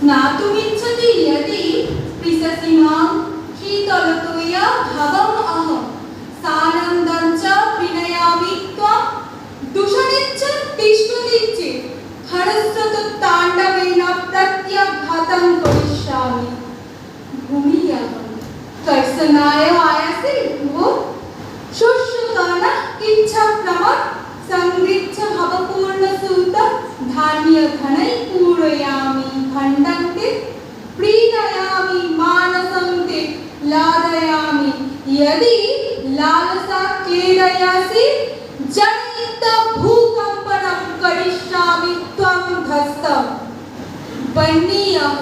स्नातुमिच्छति यदि पिशसिमां शीतलतोया भवम् अहं सानन्दं च विनयामि त्वं दूषणेच्च तिष्ठति चेत् खरस्य तु ताण्डवेन प्रत्याघातं करिष्यामि भूमियः कर्षणाय आयासि भो शुश्रुतान इच्छा प्रमत् संगृच्छ भवपूर्णसूत धान्यधनै पूरयामि भण्डन्ते प्रीणयामि मानसं ते लादयामि। यदि लालसा क्रीडयासि जनयित भूकम्पनं करिष्यामि त्वं धस्तम्। वह्नीयः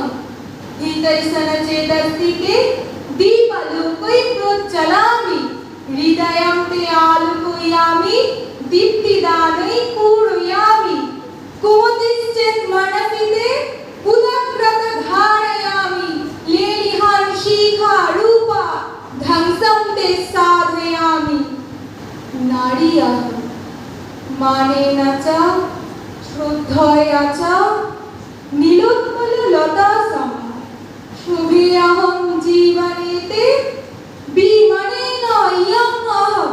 हृदयसनचेतस्तिके दीपलोकै प्रोज्जलामि हृदयं ते आलोकयामि दीप्तिदानै पूरयामि कुमतिश्चेत् নারী আহ মানে নাচা শ্রদ্ধায় আচা নীলোৎপল লতা সমা। শুভে আহম জীবনেতে, বিমানে নয়ম আহম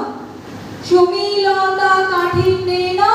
সুমিলতা কাঠিন্যে না